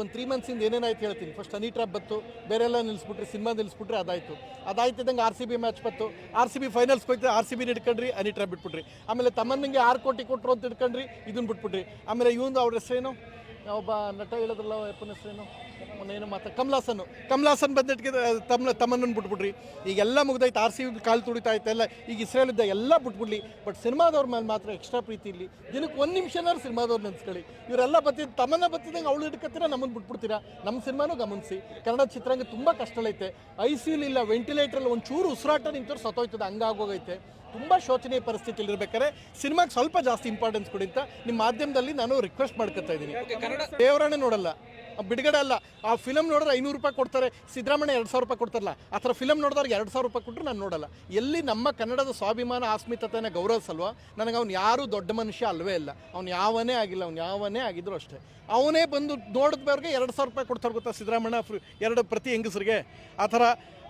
ಒಂದು ತ್ರೀ ಮಂತ್ಸಿಂದ ಏನೇನಾಯ್ತು ಹೇಳ್ತೀನಿ. First honey trap ಬತ್ತು ಬೇರೆ ಎಲ್ಲ ನಿಲ್ಲಿಸ್ಬಿಟ್ರಿ ಸಿನಿಮಾ ನಿಲ್ಲಿಸ್ಬಿಟ್ರೆ ಅದಾಯಿತು. ಅದಾಯ್ತಿದ್ದಂಗೆ ಆರ್ ಸಿ ಬಿ ಮ್ಯಾಚ್ ಬತ್ತು ಆರ್ ಸಿ ಬಿ ಫೈನಲ್ಸ್ ಹೋಯ್ತು ಆರ್ ಸಿ ಬಿ ಇಟ್ಕೊಂಡ್ರಿ ಹನಿ ಟ್ರಾಪ್ ಬಿಟ್ಬಿಟ್ರಿ. ಆಮೇಲೆ ತಮ್ಮನಿಗೆ ಆರು ಕೋಟಿ ಕೊಟ್ಟರು ಅಂತ ಇಟ್ಕೊಂಡ್ರಿ ಇದನ್ನ ಬಿಟ್ಬಿಟ್ರಿ. ಆಮೇಲೆ ಇವನು ಅವ್ರ ಹೆಸರೇನು? ಒಬ್ಬ ನಟ ಹೇಳಿದ್ರಲ್ಲ ಅಪ್ಪನ ಹೆಸರೇನು? ಏನು ಮಾತಾ ಕಮಲಾಸನ್ ಕಮಲಾಸನ್ ಬಂದಿಟ್ಟಿಗೆ ತಮ್ಮ, ತಮ್ಮನನ್ನು ಬಿಟ್ಬಿಡ್ರಿ. ಈಗೆಲ್ಲ ಮುಗ್ದೈತೆ ಆರ್ ಸಿ ಕಾಲು ತುಳಿತಾ ಎಲ್ಲ ಈಗ ಇಸ್ರೇಲಿದ್ದ ಎಲ್ಲ ಬಿಟ್ಬಿಡ್ಲಿ. ಬಟ್ ಸಿನಿಮಾದವ್ರ ಮೇಲೆ ಮಾತ್ರ ಎಕ್ಸ್ಟ್ರಾ ಪ್ರೀತಿ ಇಲ್ಲಿ. ದಿನಕ್ಕೆ ಒಂದು ನಿಮಿಷನಾದ್ರು ಸಿನಿಮಾದವ್ರು ನೆನ್ಸ್ಕೊಳ್ಳಿ. ಇವರೆಲ್ಲ ಬತ್ತಿದ್ದು ತಮ್ಮನ್ನ ಬತ್ತಿದಂಗೆ ಅವಳು ಹಿಡ್ಕತ್ತೀರ, ನಮ್ಮನ್ನು ಬಿಟ್ಬಿಡ್ತೀರಾ? ನಮ್ಮ ಸಿನಿಮಾನು ಗಮನಿಸಿ. ಕನ್ನಡ ಚಿತ್ರರಂಗ ತುಂಬ ಕಷ್ಟಗಳೈತೆ ಐ ಸಿ ಇಲ್ಲ ವೆಂಟಿಲೇಟ್ರಲ್ಲಿ ಒಂದು ಚೂರು ಉಸಿರಾಟ ನಿಂತವ್ರು ಸತ್ತೋಯ್ತದೆ. ಹಂಗಾಗೋಗೈತೆ. ತುಂಬ ಶೋಚನೀಯ ಪರಿಸ್ಥಿತಿಯಲ್ಲಿ ಇರ್ಬೇಕಾದ್ರೆ ಸಿನಿಮಾಗೆ ಸ್ವಲ್ಪ ಜಾಸ್ತಿ ಇಂಪಾರ್ಟೆನ್ಸ್ ಕೊಡಿ ಅಂತ ನಿಮ್ಮ ಮಾಧ್ಯಮದಲ್ಲಿ ನಾನು ರಿಕ್ವೆಸ್ಟ್ ಮಾಡ್ಕೊತಾ ಇದ್ದೀನಿ. ದೇವರಾಣೆ ನೋಡಲ್ಲ. ಬಿಡುಗಡೆ ಅಲ್ಲ. ಆ ಫಿಲಮ್ ನೋಡಿದ್ರೆ ಐನೂರು ರೂಪಾಯಿ ಕೊಡ್ತಾರೆ, ಸಿದ್ದರಾಮಯ್ಯ ಎರಡು ಸಾವಿರ ರೂಪಾಯಿ ಕೊಡ್ತಾರಲ್ಲ, ಆ ಥರ ಫಿಲಮ್ ನೋಡಿದವ್ರಿಗೆ ಎರಡು ಸಾವಿರ ರೂಪಾಯಿ ಕೊಟ್ಟರು ನಾನು ನೋಡಲ್ಲ. ಎಲ್ಲಿ ನಮ್ಮ ಕನ್ನಡದ ಸ್ವಾಭಿಮಾನ, ಆಸ್ಮಿತತೆನ ಗೌರವಿಸಲ್ವ ನನಗೆ ಅವ್ನು ಯಾರೂ ದೊಡ್ಡ ಮನುಷ್ಯ ಅಲ್ವೇ ಇಲ್ಲ. ಅವ್ನು ಯಾವನೇ ಆಗಿಲ್ಲ, ಅವ್ನು ಯಾವನೇ ಆಗಿದ್ರು ಅಷ್ಟೇ. ಅವನೇ ಬಂದು ನೋಡಿದವ್ರಿಗೆ ಎರಡು ಸಾವಿರ ರೂಪಾಯಿ ಕೊಡ್ತಾರೆ ಗೊತ್ತಾ ಸಿದ್ದರಾಮಯ್ಯ ಎರಡು ಪ್ರತಿ ಹೆಂಗಸರಿಗೆ? ಆ ಥರ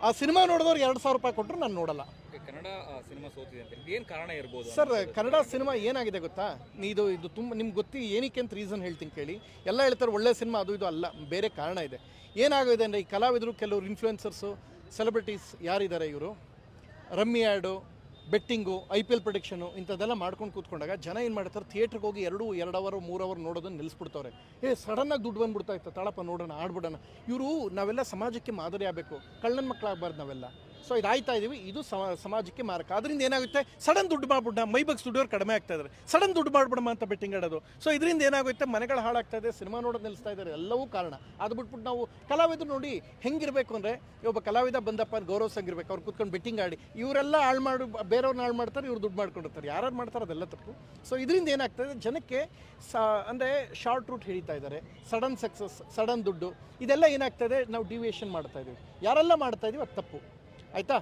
ಆ ಸಿನಿಮಾ ನೋಡಿದವ್ರಿಗೆ ಎರಡು ಸಾವಿರ ರೂಪಾಯಿ ಕೊಟ್ಟರು ನಾನು ನೋಡಲ್ಲ. ಕನ್ನಡ ಸಿನಿಮಾ ಸೋತಿದೆ ಅಂತ ಏನು ಕಾರಣ ಇರ್ಬೋದು ಸರ್ ಕನ್ನಡ ಸಿನಿಮಾ ಏನಾಗಿದೆ ಗೊತ್ತಾ? ಇದು ಇದು ತುಂಬ ನಿಮ್ಗೆ ಗೊತ್ತಿ ಏನಕ್ಕೆ ಅಂತ ರೀಸನ್ ಹೇಳ್ತೀನಿ ಕೇಳಿ. ಎಲ್ಲ ಹೇಳ್ತಾರೆ ಒಳ್ಳೆ ಸಿನಿಮಾ ಅದು ಇದು ಅಲ್ಲ ಬೇರೆ ಕಾರಣ ಇದೆ. ಏನಾಗಿದೆ ಅಂದರೆ ಈ ಕಲಾವಿದರು ಕೆಲವರು ಇನ್ಫ್ಲುಯೆನ್ಸರ್ಸು ಸೆಲೆಬ್ರಿಟೀಸ್ ಯಾರಿದ್ದಾರೆ ಇವರು? Rummy ad betting I P L prediction ಇಂಥದ್ದೆಲ್ಲ ಮಾಡ್ಕೊಂಡು ಕೂತ್ಕೊಂಡಾಗ ಜನ ಏನು ಮಾಡ್ತಾರೆ ಥಿಯೇಟ್ರಿಗೆ ಹೋಗಿ ಎರಡು ಎರಡು ಅವರ್ ಮೂರು ಅವರ್ ನೋಡೋದನ್ನು ನಿಲ್ಲಿಸ್ಬಿಡ್ತವ್ರೆ ಏ ಸಡನ್ನಾಗಿ ದುಡ್ಡು ಬಂದ್ಬಿಡ್ತಾ ಇತ್ತು ತಾಳಪ್ಪ ನೋಡೋಣ ಆಡ್ಬಿಡೋಣ. ಇವರು ನಾವೆಲ್ಲ ಸಮಾಜಕ್ಕೆ ಮಾದರಿ ಆಗಬೇಕು. ಕಳ್ಳನ ಮಕ್ಕಳಾಗಬಾರ್ದು ನಾವೆಲ್ಲ. ಸೊ ಇದಾಯ್ತಾ ಇದ್ದೀವಿ ಇದು ಸಮ- ಸಮಾಜಕ್ಕೆ ಮಾರಕ. ಅದರಿಂದ ಏನಾಗುತ್ತೆ? ಸಡನ್ ದುಡ್ಡು ಮಾಡ್ಬಿಡ ಮೈ ಬಗ್ಸ್ ದುಡ್ಡೋರು ಕಡಿಮೆ ಆಗ್ತಾ ಇದ್ದಾರೆ ಸಡನ್ ದುಡ್ಡು ಮಾಡ್ಬಿಡಮ್ಮ ಅಂತ ಬೆಟ್ಟಿಂಗ್ ಆಡೋದು. ಸೊ ಇದರಿಂದ ಏನಾಗುತ್ತೆ? ಮನೆಗಳು ಹಾಳಾಗ್ತಾ ಇದೆ, ಸಿನಿಮಾ ನೋಡೋದು ನಿಲ್ಲಿಸ್ತಾ ಇದ್ದಾರೆ ಎಲ್ಲವೂ ಕಾರಣ. ಅದು ಬಿಟ್ಬಿಟ್ಟು ನಾವು ಕಲಾವಿದರು ನೋಡಿ ಹೆಂಗಿರಬೇಕು ಅಂದರೆ ಒಬ್ಬ ಕಲಾವಿದ ಬಂದಪ್ಪ ಗೌರವಿಸಂಗಿರ್ಬೇಕು ಅವ್ರು ಕೂತ್ಕೊಂಡು ಬೆಟ್ಟಿಂಗ್ ಆಡಿ. ಇವರೆಲ್ಲ ಹಾಳು ಮಾಡಿ ಬೇರೆಯವ್ರನ್ನ ಹಾಳು ಮಾಡ್ತಾರೆ, ಇವ್ರು ದುಡ್ಡು ಮಾಡ್ಕೊಂಡಿರ್ತಾರೆ. ಯಾರು ಮಾಡ್ತಾರೆ ಅದೆಲ್ಲ ತಪ್ಪು. ಸೊ ಇದರಿಂದ ಏನಾಗ್ತದೆ ಜನಕ್ಕೆ ಸ, ಅಂದರೆ ಶಾರ್ಟ್ ರೂಟ್ ಹಿಡಿತಾ ಇದ್ದಾರೆ ಸಡನ್ ಸಕ್ಸಸ್ ಸಡನ್ ದುಡ್ಡು. ಇದೆಲ್ಲ ಏನಾಗ್ತದೆ ನಾವು ಡಿವಿಯೇಷನ್ ಮಾಡ್ತಾ ಇದ್ದೀವಿ ಯಾರೆಲ್ಲ ಮಾಡ್ತಾ ಇದೀವಿ ಅದು ತಪ್ಪು. ಆಯಿತಾ?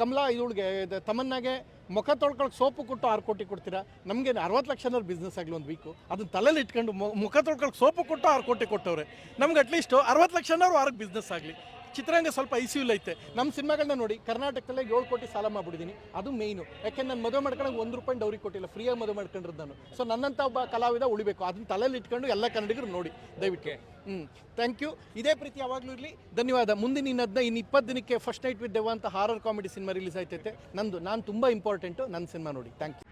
ಕಮಲಾ ಇವಳಿಗೆ ತಮನ್ನಾಗೆ ಮುಖ ತೊಳ್ಕೊಳಕ್ಕೆ ಸೋಪು ಕೊಟ್ಟು ಆರು ಕೋಟಿ ಕೊಡ್ತೀರಾ? ನಮಗೆ ಅರವತ್ತು ಲಕ್ಷನವ್ರು ಬಿಸ್ನೆಸ್ ಆಗಲಿ ಒಂದು ವೀಕು ಅದನ್ನ ತಲೆಯಲ್ಲಿ ಇಟ್ಕೊಂಡು ಮುಖ ತೊಳ್ಕೊಳಕ್ಕೆ ಸೋಪು ಕೊಟ್ಟು ಆರು ಕೋಟಿ ಕೊಟ್ಟವ್ರೆ. ನಮ್ಗೆ ಅಟ್ಲೀಸ್ಟು ಅರವತ್ತು ಲಕ್ಷನವ್ರು ವಾರಕ್ಕೆ ಬಿಸ್ನೆಸ್ ಆಗಲಿ. ಚಿತ್ರರಂಗ ಸ್ವಲ್ಪ ಐತೆ. ನಮ್ಮ ಸಿನಿಮಾಗಳನ್ನ ನೋಡಿ ಕರ್ನಾಟಕದಲ್ಲೇ ಏಳು ಕೋಟಿ ಸಾಲ ಮಾಡ್ಬಿಟ್ಟಿದ್ದೀನಿ ಅದು ಮೇಯ್ನು ಯಾಕೆಂದ್ರೆ ನಾನು ಮದುವೆ ಮಾಡ್ಕೊಂಡಾಗ ಒಂದು ರೂಪಾಯಿ ಡೌರಿ ಕೊಟ್ಟಿಲ್ಲ. ಫ್ರೀಯಾಗಿ ಮದುವೆ ಮಾಡ್ಕೊಂಡಿರೋದು ನಾನು. ಸೊ ನನ್ನಂಥ ಒಬ್ಬ ಕಲಾವಿದ ಉಳಿಬೇಕು. ಅದನ್ನ ತಲೆಯಲ್ಲಿ ಇಟ್ಕೊಂಡು ಎಲ್ಲ ಕನ್ನಡಿಗರು ನೋಡಿ. ದಯವಿಟ್ಟು. ಹ್ಞೂ ಥ್ಯಾಂಕ್ ಯು ಇದೇ ಪ್ರೀತಿ ಯಾವಾಗಲೂ ಇರಲಿ. ಧನ್ಯವಾದ. ಮುಂದಿನ ನಿನ್ನದನ್ನ ಇನ್ನು ಇಪ್ಪತ್ತು ದಿನಕ್ಕೆ ಫಸ್ಟ್ ನೈಟ್ ವಿತ್ ದೆವ್ವ ಅಂತ ಹಾರರ್ ಕಾಮಿಡಿ ಸಿನಿಮಾ ರಿಲೀಸ್ ಆಯ್ತೈತೆ. ನಂದು ನಾನು ತುಂಬ ಇಂಪಾರ್ಟೆಂಟು ನನ್ನ ಸಿನಿಮಾ ನೋಡಿ. Thank you